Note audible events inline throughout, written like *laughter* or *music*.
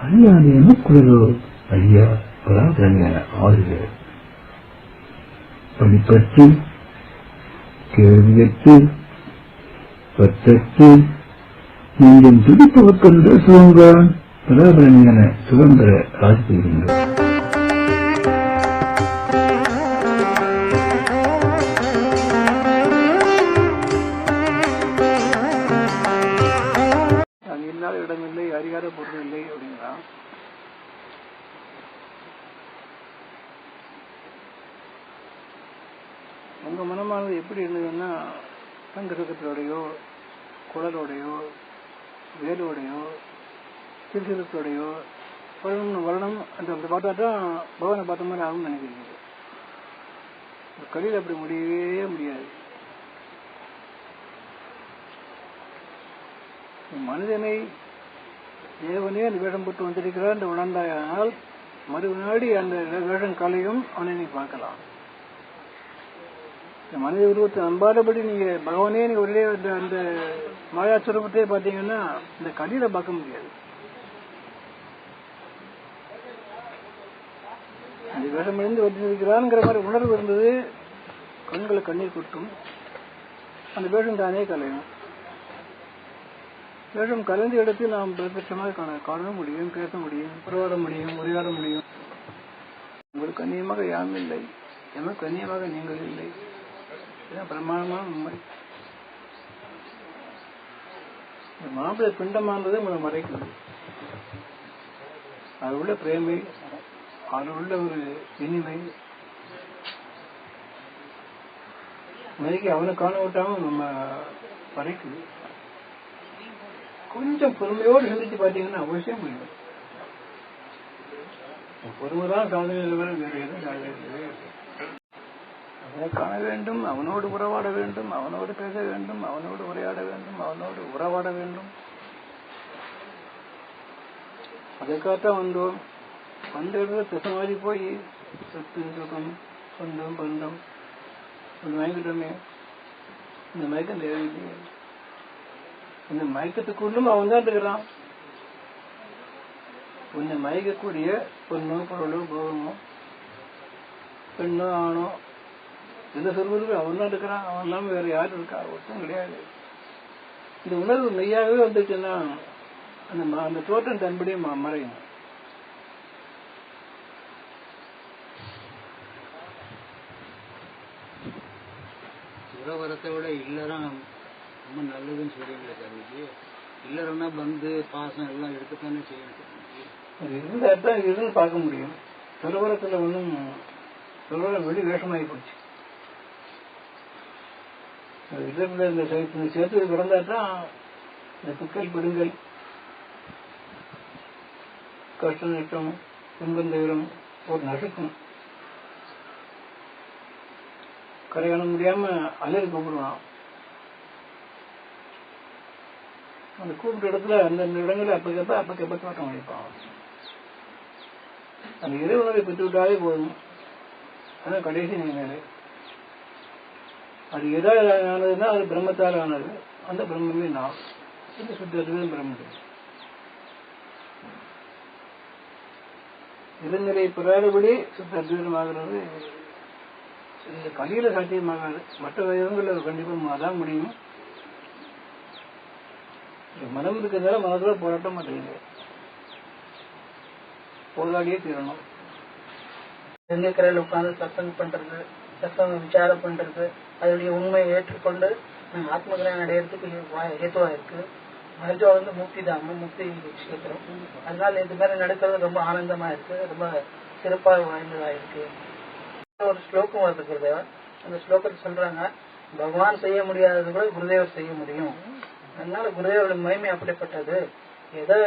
அல்லாது எனக்குள்ளதோ ஐயா பராதரணியான ஆறுகிறார் படிப்பற்று கேள்வியற்று பற்றற்று நீங்கள் துடிப்பவர்க்கென்ற சுதந்திர பராபரணியான சுதந்திர ராசி இடமில்லை பொருள் இல்லை அப்படின்னா உங்க மனமானது எப்படி இருந்ததுன்னா தங்கசக்கத்தோடையோ குழலோடையோ வேலோடையோ திருசிரத்தோடையோ வருணம் வருணம் அந்த அப்படி பார்த்தா தான் பகவானை பார்த்த மாதிரி ஆகும்னு நினைக்கிறீங்க கலியில் அப்படி முடியவே முடியாது. மனிதனை தேவனே அந்த வேஷம் போட்டு வந்திருக்கிறார் என்று உணர்ந்தாயானால் மறுநாடி அந்த வேஷம் கலையும் அவனை நீ பார்க்கலாம். இந்த மனித உருவத்தை நம்பாதபடி நீங்க பகவானே நீங்க ஒரே அந்த அந்த மாயா சுரூபத்தையே பார்த்தீங்கன்னா இந்த கலியில பார்க்க முடியாது. அந்த வேடம் இருந்து வந்திருக்கிறான்ங்கிற மாதிரி உணர்வு இருந்தது கண்களை கண்ணீர் கொட்டும். அந்த வேஷம் தானே கலையும். மேலும் கலந்த இடத்தில் நாம் பிரத்யட்சமாக காண காண முடியும் பேச முடியும் உறவாட முடியும் உரையாட முடியும். உங்களுக்கு அந்நியமாக யாரும் இல்லை. எமக்கு அந்நியமாக நீங்கள் இல்லை. இதுதான் பிரமாணமான உண்மை மாப்பிள்ளை பிண்டமானது உங்களை மறைக்குது அது உள்ள பிரேமை அது உள்ள ஒரு இனிமை. மதிக்கு அவனை காண விட்டாம நம்ம மறைக்குது கொஞ்சம் பொறுமையோடு சிந்திச்சு பார்த்தீங்கன்னா அவசியம் முடியும் பொறுமை தான் சாதனை வேறு எதுவும் சாதனை அவனை காண வேண்டும் அவனோடு உறவாட வேண்டும் அவனோடு பேச வேண்டும் அவனோடு உரையாட வேண்டும் அவனோடு உறவாட வேண்டும். அதற்காகத்தான் வந்தோம். வந்த இடத்துல திசமாதி போய் சொத்து சுகம் சொந்தம் பந்தம் ஒரு மயங்கிட்டோமே இந்த மயக்கம் தேவையில்லையே. இந்த மயக்கத்துக்குள்ளும் அவன் தான் இருக்கிறான். உன்னை மயக்கக்கூடிய பொண்ணோ பொருளோ போகமோ பெண்ணோ ஆணோ எந்த சொல்வதற்கு அவன் தான் இருக்கிறான். அவன் இல்லாமல் வேற யாரும் இருக்கா? ஒருத்தம் கிடையாது. இந்த உணர்வு மெய்யாகவே வந்துச்சுன்னா அந்த அந்த தோற்றம் தன்படியே மறையும். உறவரத்தை விட இல்லறம் ரொம்ப நல்லதுன்னு சொல்றீங்களே சாமிஜி. இல்லறம்னா பந்து பாசம் எல்லாம் எடுக்கத்தானே செய்யணும் சாமிஜி. அது இருந்தா தான் இருந்து பார்க்க முடியும்? துறவரத்துல ஒன்றும் துறவரம் வெளி வேஷமாகி போச்சு. அது இந்த சேர்த்து சேர்த்து பிறந்தா தான் இந்த துக்கல் பெருங்கல் கஷ்ட நஷ்டம் துன்பம் தவிரம் ஒரு நசுக்கும். கரையாண முடியாம அலறி கூப்பிடுவான் அந்த கூப்பிட்ட இடத்துல அந்தந்த இடங்களில் அப்பக்கப்ப அப்பக்கப்ப தோட்டம் அளிப்பான் அந்த இறைவனை பெற்று விட்டாலே போதும். அதான் கடைசி நிலை அது எதால் ஆனதுன்னா அது பிரம்மத்தால் ஆனது. அந்த பிரம்மமே நான் இந்த சுத்தத்துவம் பிரம்மம். இறைநிலை பெறாதபடி சுத்த அத்வைதமாகிறது இந்த கலியில சாத்தியமாகாது. மற்ற விதங்களில் கண்டிப்பாக அதான் முடியும். மனம் இருக்கிறதால மனசுல போராட்ட மாட்டேங்குது போராடியே தீரணும். கரையில் உட்கார்ந்து சத்தம் பண்றது சத்தம் விசாரம் பண்றது அதனுடைய உண்மையை ஏற்றுக்கொண்டு நம்ம கல்யாணம் அடையிறதுக்கு வா- ஏதுவா இருக்கு. மருத்துவ வந்து முக்தி தான் முக்தி கஷேத்திரம். அதனால இது மாதிரி நடக்கிறது ரொம்ப ஆனந்தமா இருக்கு ரொம்ப சிறப்பாக வாய்ந்ததா இருக்கு. ஒரு ஸ்லோகம் வருது குருதேவா அந்த ஸ்லோகத்தை சொல்றாங்க பகவான் செய்ய முடியாதது கூட குருதேவர் செய்ய முடியும். அதனால குருதேவரோட மகிமை அப்படிப்பட்டது. எதை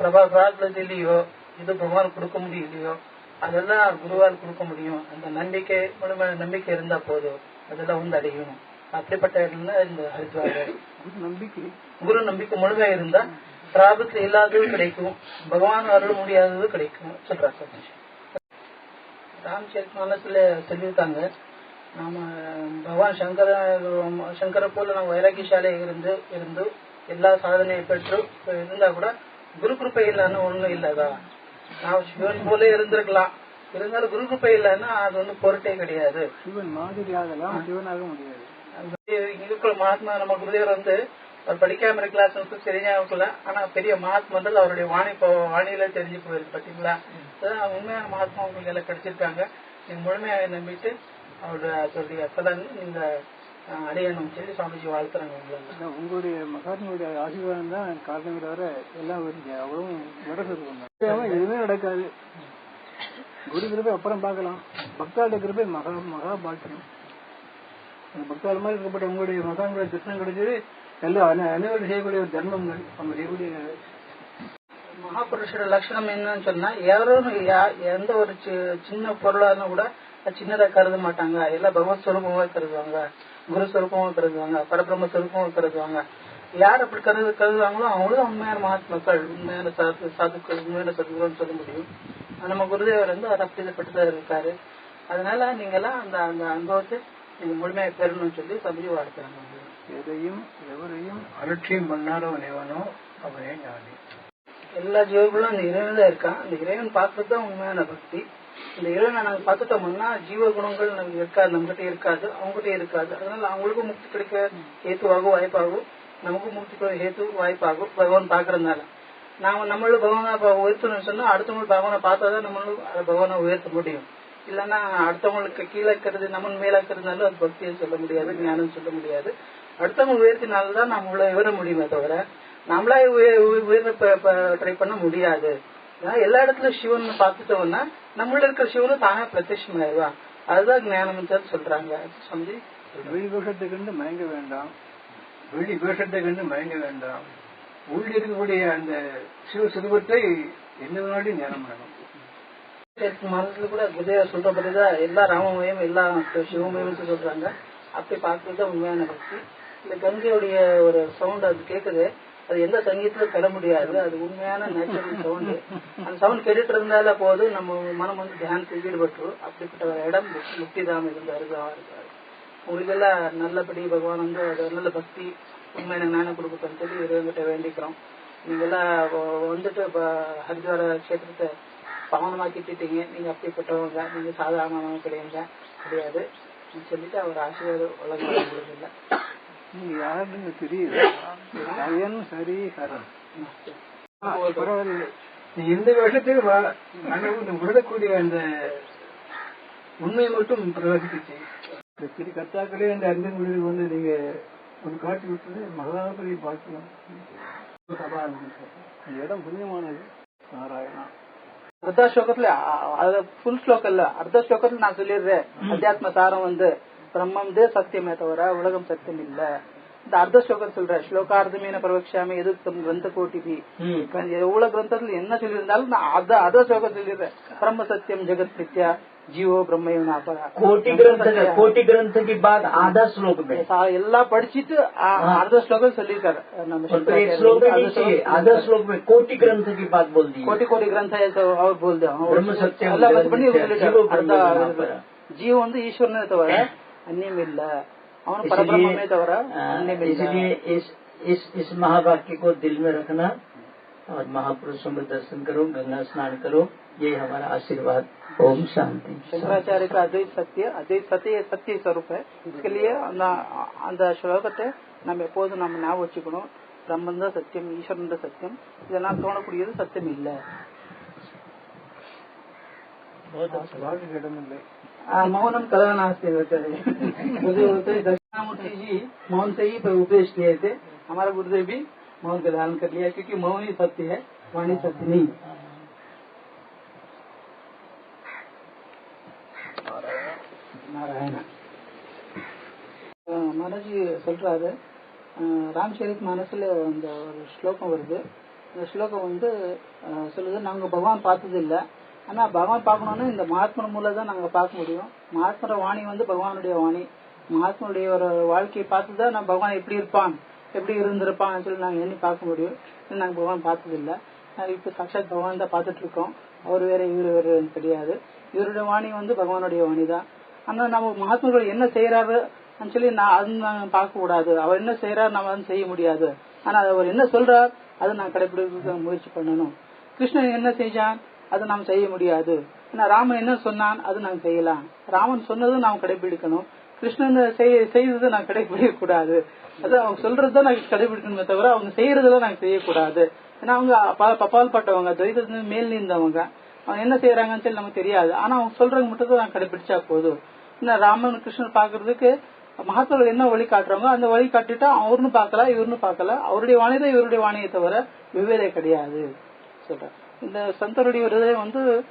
பிரபா பிரார்த்தனையிலையோ எது பகவான் கொடுக்க முடியலையோ அதெல்லாம் குருவால் கொடுக்க முடியும். அந்த நம்பிக்கை முழுமையான நம்பிக்கை இருந்தா போதும். அதெல்லாம் வந்து அடையும் அப்படிப்பட்ட இடம் தான் இந்த ஹரித்வார். நம்பிக்கை. குரு நம்பிக்கை முழுமையா இருந்தா பிராபத்துல இல்லாதது கிடைக்கும். பகவான் அருள் முடியாதது கிடைக்கும். சொல்றார் ராம்சரித் மனசுல சொல்லியிருக்காங்க நாம பகவான் சங்கர சங்கர போல நம்ம வைராக்கியசாலை இருந்து இருந்து எல்லா சாதனையை பெற்று இருந்தா கூட குரு கிருப்பை இல்லைன்னு ஒண்ணும் இல்லதா நான் சிவன் போல இருந்திருக்கலாம். இருந்தாலும் குரு கிருப்பை இல்லைன்னா அது ஒன்றும் பொருட்டே கிடையாது. சிவன் மாதிரி ஆகலாம் சிவனாக முடியாது. இருக்கிற மகாத்மா நம்ம குருதேவர் வந்து அவர் படிக்காம இருக்கலாம் சம்ஸ்கிருத் தெரிஞ்சா இருக்கலாம் ஆனா பெரிய மகாத்மான்றது அவருடைய வாணி வாணியில தெரிஞ்சு போயிருக்கு பாத்தீங்களா? உண்மையான மகாத்மா உங்களுக்கு எல்லாம் கிடைச்சிருக்காங்க. நீங்க முழுமையாக நம்பிட்டு அவருடைய நீங்க அஹ், அடையணும் சொல்லி சுவாமிஜி வாழ்த்துறாங்க உங்களை உங்களுடைய மகாத்மாவுடைய ஆசீர்வாதம் தான் காரணமே தவிர எல்லாம் அவ்வளவு நடக்கும் எதுவுமே நடக்காது. குரு கிருபை அப்புறம் பார்க்கலாம். பக்தாளுடைய கிருபை மகா மகா பாக்கியம். பக்தாள் மாதிரி இருக்கப்பட்ட உங்களுடைய மகான்களுடைய தரிசனம் கிடைச்சது எல்லாம் அனை- அனைவரும் செய்யக்கூடிய ஒரு தர்மங்கள். அவங்க செய்யக்கூடிய மகாபுருஷோட லட்சணம் என்னன்னு சொன்னா யாரும் எந்த ஒரு சின்ன பொருளா இருந்தா கூட சின்னதா கருத மாட்டாங்க. எல்லாம் பகவத் சுரூபமா கருதுவாங்க. குரு சுரூபமா கருதுவாங்க. பரபிரம்ம சுரூபமா கருதுவாங்க. யார் அப்படி கருது கருதுவாங்களோ அவங்களும் உண்மையான மகாத்மாக்கள் உண்மையான சாது சாதுக்கள் உண்மையான சதுகுருன்னு சொல்ல முடியும். நம்ம குருதேவர் வந்து அது அப்படிப்பட்டதா இருக்காரு. அதனால நீங்க எல்லாம் அந்த அந்த அனுபவத்தை நீங்க முழுமையா பெறணும்னு சொல்லி சபரி வாழ்த்துறாங்க எதையும் எவரையும் அலட்சியம் பண்ணாதவன் எவனோ அவனே ஞானி. எல்லா ஜீவர்களும் அந்த இறைவன் தான் இருக்கான். அந்த இறைவன் பார்க்கறது தான் உண்மையான பக்தி. இந்த இறைவனை நாங்கள் பார்த்துட்டோம்னா ஜீவ குணங்கள் நமக்கு இருக்காது நம்மகிட்ட இருக்காது அவங்ககிட்ட இருக்காது. அதனால அவங்களுக்கும் முக்தி கிடைக்க ஹேத்துவாகும் வாய்ப்பாகும் நமக்கும் முக்தி கிடைக்க ஹேத்து வாய்ப்பாகும் பகவான் பாக்குறதுனால நாம நம்மள பகவானை உயர்த்தணும்னு சொன்னா அடுத்தவங்களுக்கு பகவானை பார்த்தாதான் நம்மளும் அதை பகவானை உயர்த்த முடியும். இல்லைன்னா அடுத்தவங்களுக்கு கீழே இருக்கிறது நம்ம மேல அது பக்தியை சொல்ல முடியாது ஞானம் சொல்ல முடியாது. அடுத்தவங்க உயர்த்தினால்தான் நம்ம உள்ள உயர முடியுமே தவிர நம்மளா உய- உயர ட்ரை பண்ண முடியாது. எல்லா இடத்துலயும் சிவன் பார்த்துட்டோம்னா நம்மள இருக்கிற சிவனும் தானே பிரத்யட்சமாயிருவான் அதுதான் ஞானம் சொல்றாங்க. சந்தி வெளி வேஷத்தை கண்டு மயங்க வேண்டாம். வெளி வேஷத்தை கண்டு மயங்க வேண்டாம். உள்ள இருக்கக்கூடிய அந்த சிவ சுரூபத்தை எந்த நாளையும் ஞானம் பண்ணணும். மனசுல கூட குருதேவ சொல்றபடிதான் எல்லா ராமமயம் எல்லா சிவமயம் சொல்றாங்க. அப்படி பார்க்கறது உண்மையான பக்தி. இந்த கங்கையுடைய ஒரு சவுண்ட் அது கேக்குது. அது எந்த சங்கீதத்திலும் பெற முடியாது. அது உண்மையான நேச்சுரல் சவுண்ட் அந்த சவுண்ட் கேட்டுட்டு இருந்தால போது நம்ம மனம் வந்து தியானத்தில் ஈடுபட்டுரும் அப்படிப்பட்ட ஒரு இடம் முக்தி தாம் இருந்த அருகா இருக்காரு உங்களுக்கு எல்லாம் நல்லபடி பகவான் வந்து அது நல்ல பக்தி உண்மையான ஞானம் கொடுக்கணும்னு சொல்லி இறைவன்கிட்ட வேண்டிக்கிறோம். நீங்க எல்லாம் வந்துட்டு இப்ப ஹரித்வார கஷேத்திரத்தை பவனமாக்கிட்டீங்க நீங்க அப்படிப்பட்டவங்க. நீங்க சாதாரணவங்க கிடையாது. கிடையாது. சொல்லிட்டு அவர் ஆசீர்வாதம் வழங்க முடியல நீங்க யாருன்னு தெரியுது. சரியன் சரி சரண் பரவாயில்லை. நீ எந்த வேஷத்துக்கு வா. ஆனா உன்னை விடக்கூடிய அந்த உண்மையை மட்டும் பிரகாசிச்சு திரு கர்த்தாக்களே அந்த அறிந்த முடிவு வந்து நீங்க ஒரு காட்டி விட்டது மகாபலி பாக்கியம். இந்த இடம் புண்ணியமானது. நாராயணா. அர்த்த ஸ்லோகத்துல ஃபுல் ஸ்லோகம் இல்ல. அர்த்த ஸ்லோகத்துல நான் சொல்லிடுறேன். அத்தியாத்ம சாரம் வந்து பிரம்மந்தே சத்தியமே தவிர உலகம் சத்தியம் இல்ல இந்த அர்த்த ஸ்லோகம் சொல்ற ஸ்லோகார்த்தமீன பரவக்ஷாமி எதுக்கும் கிரந்த கோட்டிபி எவ்வளவு கிரந்தத்துல என்ன சொல்லியிருந்தாலும் நான் அத அத ஸ்லோகம் சொல்லிடுறேன் பிரம்ம சத்தியம் ஜெகத் மித்யா ஜீவோ பிரம்மையும் கோட்டி கிரந்த கோட்டி கிரந்த பாத் ஆதா ஸ்லோகம் எல்லாம் படிச்சுட்டு ஆதா ஸ்லோகம் சொல்லியிருக்காரு ஆதா ஸ்லோகம் கோட்டி கிரந்த பாத் போல் கோட்டி கோட்டி கிரந்த அவர் போல் பிரம்ம சத்தியம் ஜீவோ வந்து ஈஸ்வரனே தவிர इस महावाक्य को दिल में रखना और महापुरुषों में दर्शन करो गंगा स्नान करो ये हमारा आशीर्वाद। ओम शांति। शंकराचार्य का अद्वैत सत्य अद्वैत सत्य सत्य स्वरूप है। इसके लिए அந்த ஸ்லோகத்தை நம்ம எப்போது நம்ம ஞாபகம் सत्यम பிரம்மந்த சத்தியம் ஈஸ்வரன் சத்தியம் இதெல்லாம் தோணக்கூடியது சத்தியம் இல்லை मौनम कला नास्ते होते मुझे होते दक्षिणामूर्ति जी मौन से ही उपदेश दिए थे हमारा गुरुदेव भी मौन का धारण कर लिया क्योंकि मौन ही सत्य है वाणी सत्य नहीं நாராயண மனஜி சொல்றாரு ராம்சரித் மனசுல அந்த ஒரு ஸ்லோகம் வருது இந்த ஸ்லோகம் வந்து அஹ், சொல்லுது நாங்க பகவான் பார்த்தது இல்ல ஆனா பகவான் பார்க்கணும்னா இந்த மகாத்மன் மூலம் தான் நாங்க பார்க்க முடியும். மகாத்மர வாணி வந்து பகவானுடைய வாணி. மகாத்மனுடைய ஒரு வாழ்க்கையை பார்த்து தான் நான் பகவான் எப்படி இருப்பான் எப்படி இருந்திருப்பான்னு சொல்லி நாங்க எண்ணி பார்க்க முடியும். நாங்க பகவான் பார்த்தது இல்ல இப்ப சாட்சாத் பகவான் தான் பார்த்துட்டு இருக்கோம். அவர் வேற இவர் வேற தெரியாது. இவருடைய வாணி வந்து பகவானுடைய வாணி தான். ஆனா நம்ம மகாத்மர்கள் என்ன செய்யறாரு சொல்லி நான் அது பார்க்க கூடாது. அவர் என்ன செய்யறாரு நம்ம வந்து செய்ய முடியாது. ஆனா அவர் என்ன சொல்றார் அதை நான் கடைபிடிக்க முயற்சி பண்ணணும். கிருஷ்ணன் என்ன செஞ்சான்? அதை நாம் செய்ய முடியாது. ஏன்னா ராமன் என்ன சொன்னான்? அது நாம் செய்யலாம். ராமன் சொன்னதும் நாம் கடைபிடிக்கணும். கிருஷ்ணன் செய்தது நான் கடைபிடிக்க கூடாது அது அவங்க சொல்றதுதான் நாங்க கடைபிடிக்கணுமே தவிர அவங்க செய்யறதெல்லாம் நாங்க செய்யக்கூடாது. ஏன்னா அவங்க பப்பால் பட்டவங்க துவைதத்தின் மேல் நீந்தவங்க. அவங்க என்ன செய்யறாங்கன்னு சொல்லி நமக்கு தெரியாது. ஆனா அவங்க சொல்றது மட்டும் தான் நான் கடைபிடிச்சா போதும். ஏன்னா ராமன் கிருஷ்ணன் பாக்குறதுக்கு மகாத்மார்கள் என்ன வழி காட்டுறாங்க அந்த வழி காட்டிட்டா அவருன்னு பாக்கல இவருன்னு பார்க்கல. அவருடைய வாணிதான் இவருடைய வாணியை தவிர வெவ்வேறே கிடையாது. சொல்றேன் இந்த சந்தருடைய ஒரு இதயம் வந்து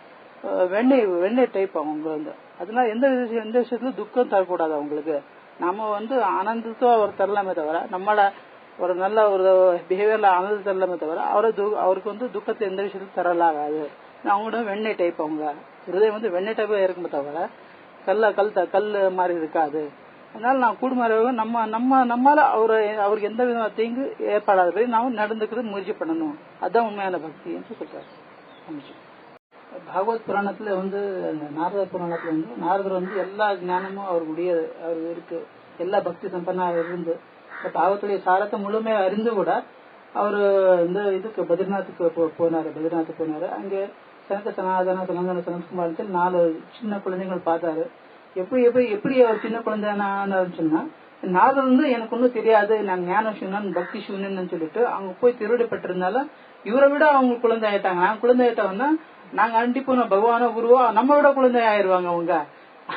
வெண்ணெய் வெண்ணெய் டைப் அவங்க வந்து. அதனால எந்த விஷயம் எந்த விஷயத்துல துக்கம் தரக்கூடாது அவங்களுக்கு. நம்ம வந்து ஆனந்தத்தோ அவர் தரலாமே தவிர நம்மள ஒரு நல்ல ஒரு பிஹேவியர்ல ஆனந்தம் தரலாமே தவிர அவரை து- அவருக்கு வந்து துக்கத்தை எந்த விஷயத்துல தரலாகாது. அவங்களோட வெண்ணெய் டைப் அவங்க. ஹிருதயம் வந்து வெண்ணெய் டைப்பா இருக்குமே தவிர கல்ல கல் த- கல் மாதிரி இருக்காது. அதனால நான் கூடுமாறவங்க நம்ம நம்ம நம்மால அவரு அவருக்கு எந்த விதமான தீங்கு ஏற்படாத நாம நடந்துக்கிறது முயற்சி பண்ணணும். அதுதான் உண்மையான பக்தி என்று சொல்றாரு. அமைச்சு. பாகவத் புராணத்துல வந்து அந்த நாரத புராணத்துல வந்து நாரதர் வந்து எல்லா ஞானமும் அவருடைய அவர் இருக்கு. எல்லா பக்தி சம்பன்னா இருந்து இந்த பாகவத்துடைய சாரத்தை முழுமையா அறிந்து கூட அவரு இந்த இதுக்கு பத்ரிநாத்துக்கு போ- போனாரு பத்ரிநாத் போனாரு. அங்க சனக சனாதன சனந்தன சனத்குமார் நாலு சின்ன குழந்தைகள் பார்த்தாரு. எப்படி எப்படி எப்படி அவர் சின்ன குழந்தைன்னு சொன்னா நாரதர் வந்து எனக்கு ஒன்றும் தெரியாது நான் ஞான சூனன் பக்தி சூனன் சொல்லிட்டு அவங்க போய் திருவிடப்பட்டிருந்தாலும் இவரை விட அவங்க குழந்தை ஆயிட்டாங்க நான் குழந்தை ஆயிட்டவன்னா நாங்க அண்டிப்போம் பகவானோ பகவான குருவா நம்ம விட குழந்தை ஆயிருவாங்க அவங்க.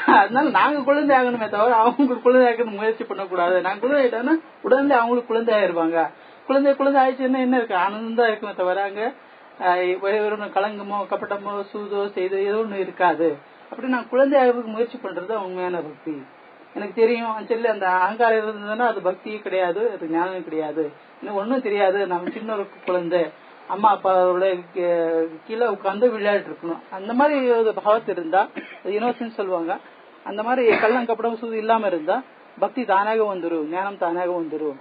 அதனால நாங்க குழந்தை ஆகணுமே தவிர அவங்களுக்கு குழந்தை ஆகணும் முயற்சி பண்ணக்கூடாது. நாங்க குழந்தை ஆயிட்டோம்னா உடனே அவங்களுக்கு குழந்தை ஆயிருவாங்க குழந்தை குழந்தை ஆயிடுச்சுன்னா என்ன இருக்கு? ஆனந்தம் இருக்குமே தவிர அங்க ஆஹ் கலங்கமோ கப்பட்டமோ சூதோ செய்தோ ஏதோ ஒண்ணு இருக்காது. அப்படி நான் குழந்தை ஆகிறதுக்கு முயற்சி பண்றது உண்மையான பக்தி. எனக்கு தெரியும். சொல்லி அந்த அகங்காரம் இருந்ததுன்னா அது பக்தியே கிடையாது அது ஞானம் கிடையாது. எனக்கு ஒன்றும் தெரியாது. நம்ம சின்ன ஒரு குழந்தை. அம்மா அப்பாவோட கீழே உட்கார்ந்து விளையாடிட்டு இருக்கணும் அந்த மாதிரி ஒரு பாவத்து இருந்தா இனோசன் சொல்லுவாங்க. அந்த மாதிரி கள்ளம் கப்படம் சூது இல்லாம இருந்தா பக்தி தானாக வந்துடும் ஞானம் தானாக வந்துரும்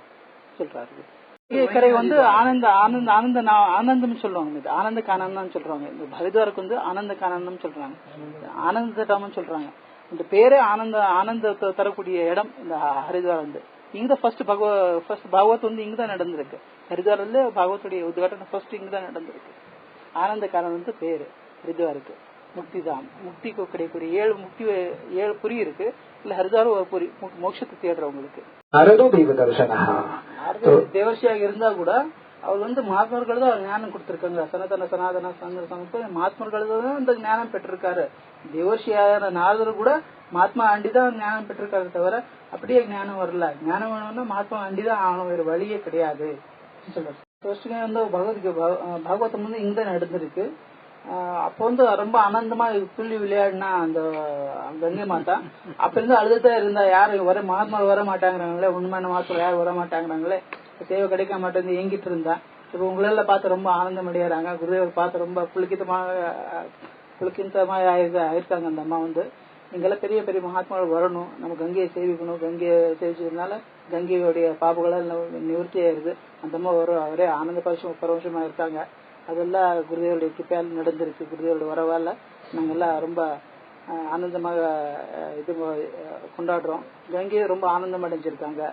சொல்றாரு. கரை வந்து ஆனந்த ஆனந்த ஆனந்த ஆனந்தம் சொல்லுவாங்க. இது ஆனந்த கானந்தம் சொல்றாங்க. இந்த ஹரித்வாருக்கு வந்து ஆனந்த கானந்தம் சொல்றாங்க. ஆனந்த சொல்றாங்க. இந்த பேரே ஆனந்த ஆனந்தத்தை தரக்கூடிய இடம் இந்த ஹரித்வார் வந்து. இங்க ஃபர்ஸ்ட் பகவ ஃபர்ஸ்ட் பாகவத் வந்து இங்கதான் நடந்திருக்கு. ஹரித்வார்ல பகவத்துடைய உத்காட்டம் ஃபர்ஸ்ட் இங்குதான் நடந்திருக்கு. ஆனந்த காலம் வந்து பேரு ஹரித்வாருக்கு. முக்தி தான் முக்திக்கு கிடைக்கூடிய ஏழு முக்தி ஏழு புரி இருக்கு. இல்ல ஹரித்வார் ஒரு புரி மோட்சத்தை தேடுறவங்களுக்கு. தேவர்ஷியாக இருந்தா கூட அவர் வந்து மகாத்மர்கள் தான் ஞானம் கொடுத்திருக்காங்க. சனாதன சனாதன சங்க சமத்துவ மகாத்மர்கள் தான் இந்த ஞானம் பெற்றிருக்காரு. தேவர்ஷியான நாரதர் கூட மாத்மா ஆண்டி தான் ஞானம் பெற்றிருக்காரு தவிர அப்படியே ஞானம் வரல. ஞானம் வேணும்னா மகாத்மா ஆண்டி தான் ஆகணும். வேற வழியே கிடையாது. சொல்றாரு வந்து பகவத்கீதை பாகவதம் வந்து இங்க நடந்திருக்கு. ஆஹ் அப்போ வந்து ரொம்ப ஆனந்தமா துள்ளி விளையாடினா அந்த கங்கை மாதா. அப்ப இருந்து அழுதுதான் இருந்தா யாரும் வர மகாத்மா வர மாட்டாங்கிறாங்களே உண்மையான மாசம் யாரும் வர மாட்டாங்கிறாங்களே சேவை கிடைக்க மாட்டேங்குது ஏங்கிட்டு இருந்தா. இப்ப உங்களெல்லாம் பார்த்து ரொம்ப ஆனந்தம் அடையாறாங்க. குருதேவர் பார்த்து ரொம்ப புளிக்கித்தமாக புளிக்கித்தமாக ஆயிருக்காங்க அந்த அம்மா வந்து. நீங்கெல்லாம் பெரிய பெரிய மகாத்மாக்கள் வரணும். நம்ம கங்கையை சேவிக்கணும் கங்கையை சேவிச்சதுனால கங்கையுடைய பாபுகளெல்லாம் நிவர்த்தி ஆயிருது அந்த அம்மா வரும் அவரே ஆனந்த பரிசம் பரவசமா இருக்காங்க. அதெல்லாம் குருதேவருடைய கிருப்பையால் நடந்திருக்கு. குருதேவருடைய வரவால நாங்க எல்லாம் ரொம்ப ஆனந்தமாக இது கொண்டாடுறோம். கங்கையை ரொம்ப ஆனந்தம் அடைஞ்சிருக்காங்க.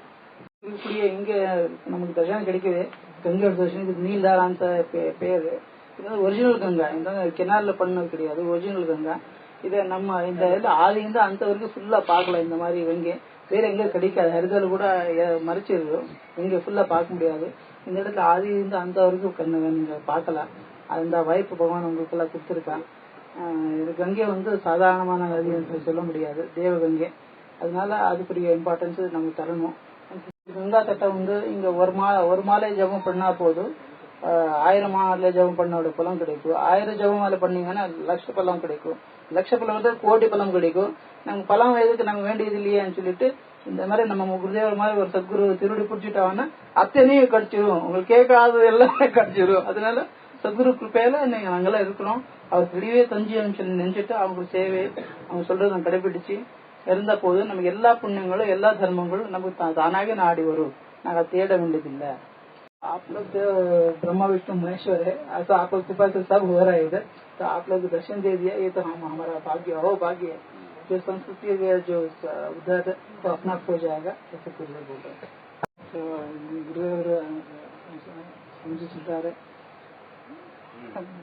இப்படியே இங்க நமக்கு தர்ஷனம் கிடைக்குது. கங்கையோட தர்சனம் இது நீல்தாராந்த பேரு. இது வந்து ஒரிஜினல் கங்கா. இந்த கிணறுல பண்ணது கிடையாது. ஒரிஜினல் கங்கா. இதை நம்ம இந்த இதுல ஆதி இருந்து அந்த வரைக்கும் ஃபுல்லா பார்க்கலாம் இந்த மாதிரி கங்கை. வேற எங்கேயும் கிடைக்காது. ஹரிதால கூட எ- மறைச்சிருக்கு இங்க ஃபுல்லா பார்க்க முடியாது. இந்த இடத்துல ஆதி இருந்து அந்த வரைக்கும் கண்ணு நீங்க பார்க்கலாம் அந்த வாய்ப்பு பகவான் உங்களுக்கெல்லாம் கொடுத்துருக்கான் இது கங்கை வந்து சாதாரணமான நதி என்று சொல்ல முடியாது. தேவ கங்கை அதனால அதுக்குரிய இம்பார்ட்டன்ஸ் நம்ம தரணும். கங்கா தட்டம் வந்து இங்க ஒரு மா ஒரு மாலை ஜபம் பண்ணா போதும். ஆயிரம் மாலை ஜபம் பண்ணோட பலம் கிடைக்கும். ஆயிரம் ஜபம் மாலை பண்ணீங்கன்னா லட்ச பலம் கிடைக்கும். லட்ச பலம் வந்து கோடி பலம் கிடைக்கும். நாங்க பலம் எதுக்கு நாங்க வேண்டியது இல்லையேன்னு சொல்லிட்டு இந்த மாதிரி நம்ம குருதேவர் மாதிரி ஒரு சத்குரு திருடி பிடிச்சிட்டாங்கன்னா அத்தனையும் கிடைச்சிரும் உங்களுக்கு கேட்காதது எல்லாமே *laughs* கிடைச்சிரும் அதனால சத்குரு கிருப்பையில நீங்க நாங்கெல்லாம் இருக்கிறோம் அவர் தெளிவே தஞ்சியம் சொல்லி நினைச்சிட்டு அவங்க சேவை அவங்க சொல்றதை நம்ம கடைபிடிச்சு இருந்த போது நமக்கு எல்லா புண்ணியங்களும் எல்லா தர்மங்களும் நமக்கு தா- தானாக நாடி வரும் நாங்க தேட வேண்டியதில்லை आप लोग जो ब्रह्मा विष्णु महेश्वर है ऐसा आप लोग कृपा से सब हो रहा है इधर तो आप लोग दर्शन दे दिया ये तो हम हमारा भाग्य हो भाग्य है जो संस्कृति है जो उधर तो अपना आप हो जाएगा ऐसे कुछ लोग बोल रहे हैं तो गुरुदेव समझ சொல்றாரு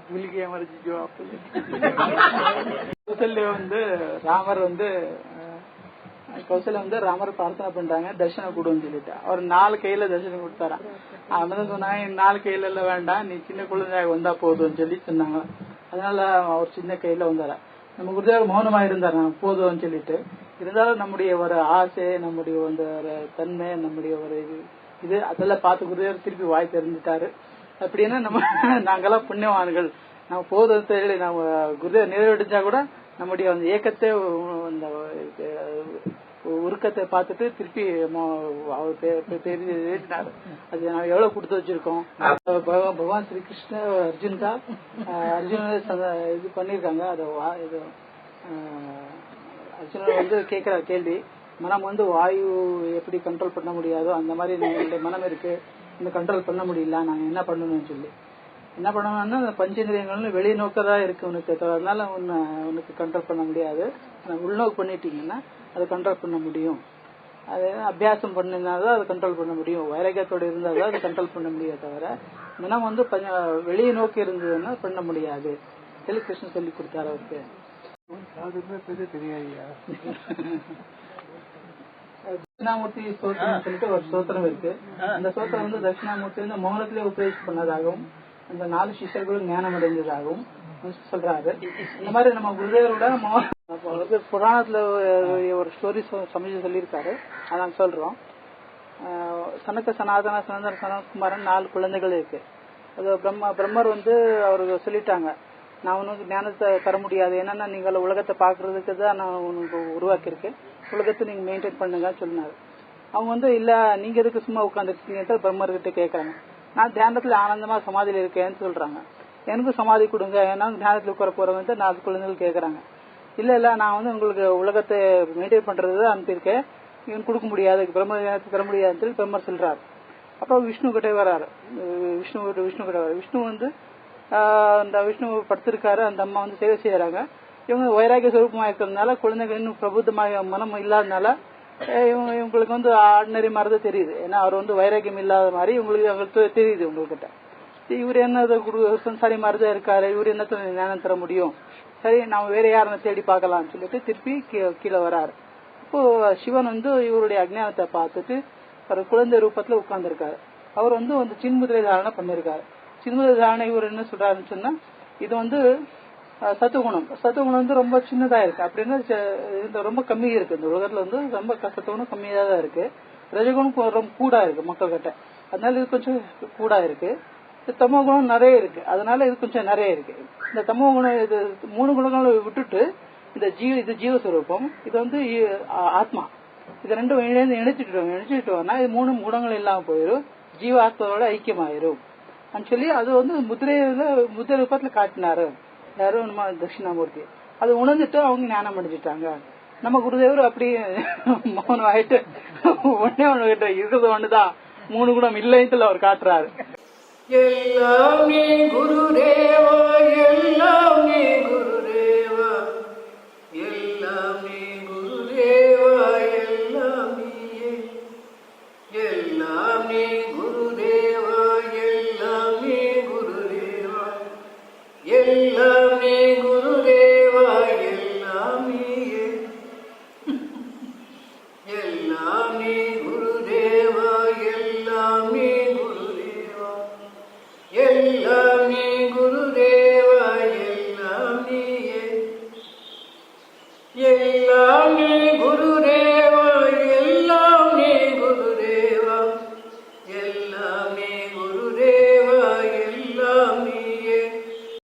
भूल गए हमारे जो आप கௌசல்யா வந்து ராமர் வந்து அஹ், கௌசல்யா வந்து ராமர் பிரார்த்தனை பண்றாங்க தர்ஷனம் கொடுன்னு சொல்லிட்டு அவர் நாலு கையில தர்ஷனம் கொடுத்தாராம் அவன் தான் சொன்னாங்க "என் நாலு கையில எல்லாம் வேண்டாம் நீ சின்ன குழந்தையாக வந்தா போதும்னு சொல்லி சொன்னாங்க அதனால அவர் சின்ன கையில வந்தாரா நம்ம குருதேவர் மௌனமா இருந்தார் போதும்னு சொல்லிட்டு. இருந்தாலும் நம்முடைய ஒரு ஆசை நம்முடைய வந்து ஒரு தன்மை நம்முடைய ஒரு இது இது அதெல்லாம் பார்த்து குருதேவர் திருப்பி வாய் தெரிஞ்சுட்டாரு அப்படின்னா நம்ம நாங்கெல்லாம் புண்ணியவான்கள். நம்ம போதும் தெரியல நம்ம குருதேவர் நிறைவடைஞ்சா கூட நம்முடைய அந்த ஏக்கத்தை அந்த உருக்கத்தை பார்த்துட்டு திருப்பி ம- அவர் அது நான் எவ்வளவு கொடுத்து வச்சிருக்கோம். பகவான் ஸ்ரீ கிருஷ்ண அர்ஜுன் தான். அர்ஜுன இது பண்ணிருக்காங்க அதை இது அர்ஜுனன் வந்து கேட்கிற கேள்வி மனம் வந்து வாயு எப்படி கண்ட்ரோல் பண்ண முடியாதோ அந்த மாதிரி என்னுடைய மனம் இருக்கு. இந்த கண்ட்ரோல் பண்ண முடியல. நாங்க என்ன பண்ணணும்னு சொல்லி. என்ன பண்ணணும்னா அந்த பஞ்சேந்திரியங்கள் வெளிநோக்கதா இருக்கு உனக்கு. அதனால உன்னை உனக்கு கண்ட்ரோல் பண்ண முடியாது. உள்நோக்கு பண்ணிட்டீங்கன்னா அதை கண்ட்ரோல் பண்ண முடியும். அது அபியாசம் பண்ணினாதான் அதை கண்ட்ரோல் பண்ண முடியும். வைராக்கியத்தோட இருந்தால் தான் அதை கண்ட்ரோல் பண்ண முடியாது தவிர மனம் வந்து வெளியே நோக்கி இருந்ததுன்னா பண்ண முடியாது. சொல்லி கிருஷ்ணன் சொல்லி கொடுத்தாரு அவருக்கு. தட்சிணாமூர்த்தி ஸ்தோத்திரம் சொல்லிட்டு ஒரு ஸ்தோத்திரம் இருக்கு. அந்த ஸ்தோத்திரம் வந்து தட்சிணாமூர்த்தி வந்து மௌனத்திலே உபதேசம் பண்ணதாகவும் அந்த நாலு சிஷ்யர்களும் ஞானம் அடைந்ததாகவும் சொல்றாரு. இந்த மாதிரி நம்ம குருதேவரோட அப்போ வந்து புராணத்துல ஒரு- ஸ்டோரி சமைச்சு சொல்லியிருக்காரு. அதான் சொல்றோம். ஆஹ் சனக்க சனாதன சனந்தன சனத்குமாரன் நாலு குழந்தைகள் இருக்கு. அது பிரம்மா பிரம்மர் வந்து அவருக்கு சொல்லிட்டாங்க. நான் உனக்கு ஞானத்தை தர முடியாது. ஏன்னா நீங்கள் உலகத்தை பாக்குறதுக்கு தான் நான் உனக்கு உருவாக்கியிருக்கேன் உலகத்தை நீங்க மெயின்டைன் பண்ணுங்க சொன்னாரு. அவங்க வந்து இல்ல நீங்க எதுக்கு சும்மா உட்காந்துருக்கீங்க பிரம்மர் கிட்ட கேக்குறாங்க. நான் தியானத்துல ஆனந்தமா சமாதியில இருக்கேன்னு சொல்றாங்க. எனக்கு சமாதி கொடுங்க. ஏன்னா தியானத்துல உட்கார போறவங்க நாலு குழந்தைகள் கேக்குறாங்க. இல்ல இல்ல நான் வந்து உங்களுக்கு உலகத்தை மெயின்டைன் பண்றது அனுப்பியிருக்கேன். இவன் கொடுக்க முடியாது. பிரம்ம ஞானத்தை தர முடியாதுன்னு சொல்லி பிரம்மர் சொல்றாரு. அப்புறம் விஷ்ணு கிட்டே வராரு. விஷ்ணு விஷ்ணு கிட்ட வராரு. விஷ்ணு வந்து அந்த விஷ்ணு படுத்திருக்காரு. அந்த அம்மா வந்து சேவை செய்யறாங்க. இவங்க வைராகிய சுரூபமா இருக்கிறதுனால குழந்தைகள் இன்னும் பிரபுத்தமாக மனம் இல்லாதனால இவங்க இவங்களுக்கு வந்து ஆர்டினரி மாதிரி தான் தெரியுது. ஏன்னா அவர் வந்து வைராகியம் இல்லாத மாதிரி இவங்களுக்கு அவங்களுக்கு தெரியுது உங்ககிட்ட. இவர் என்ன இதை சம்சாரி மாதிரி தான் இருக்காரு. இவர் என்ன ஞானம் தர முடியும்? சரி நாம வேற யாரை தேடி பார்க்கலாம்னு சொல்லிட்டு திருப்பி கீழே வராரு. இப்போ சிவன் வந்து இவருடைய அஜ்ஞானத்தை பார்த்துட்டு ஒரு குழந்தை ரூபத்துல உட்கார்ந்துருக்காரு. அவர் வந்து வந்து சின்முதிரை தாரணை பண்ணிருக்காரு. சின்முதிரை தாரணை இவர் என்ன சொல்றாருன்னு சொன்னா இது வந்து சத்துகுணம். சத்துகுணம் வந்து ரொம்ப சின்னதா இருக்கு. அப்படின்னா இந்த ரொம்ப கம்மி இருக்கு. இந்த உலகத்துல வந்து ரொம்ப சத்துகுணம் கம்மியா தான் இருக்கு. ரஜகுணம் ரொம்ப கூடா இருக்கு மக்கள் கிட்ட அதனால இது கொஞ்சம் கூடா இருக்கு. தமோ குணம் நிறைய இருக்கு. அதனால இது கொஞ்சம் நிறைய இருக்கு. இந்த தமோ குணம் இது மூணு குணங்களை விட்டுட்டு இந்த ஜீவ இது ஜீவஸ்வரூபம் இது வந்து ஆத்மா. இது ரெண்டும் இணைந்து இணைச்சிட்டோம். இணைச்சிட்டோம்னா இது மூணு குணங்கள் இல்லாம போயிடும் ஜீவாத்மாவோட ஐக்கியமாயிரும். அப்படின்னு சொல்லி அது வந்து முதிரையில முதிரை ரூபத்துல காட்டினாரு. யாரும் நம்ம தட்சிணாமூர்த்தி. அது உணர்ந்துட்டு அவங்க ஞானம் அடைஞ்சிட்டாங்க. நம்ம குருதேவர் அப்படி மௌனம் ஆயிட்டு ஒன்னே ஒண்ணு கிட்ட இருக்கிறது ஒண்ணுதான். மூணு குணம் இல்லைன்னு அவர் காட்டுறாரு. எல்லாம் நீ குருதேவா எல்லாம்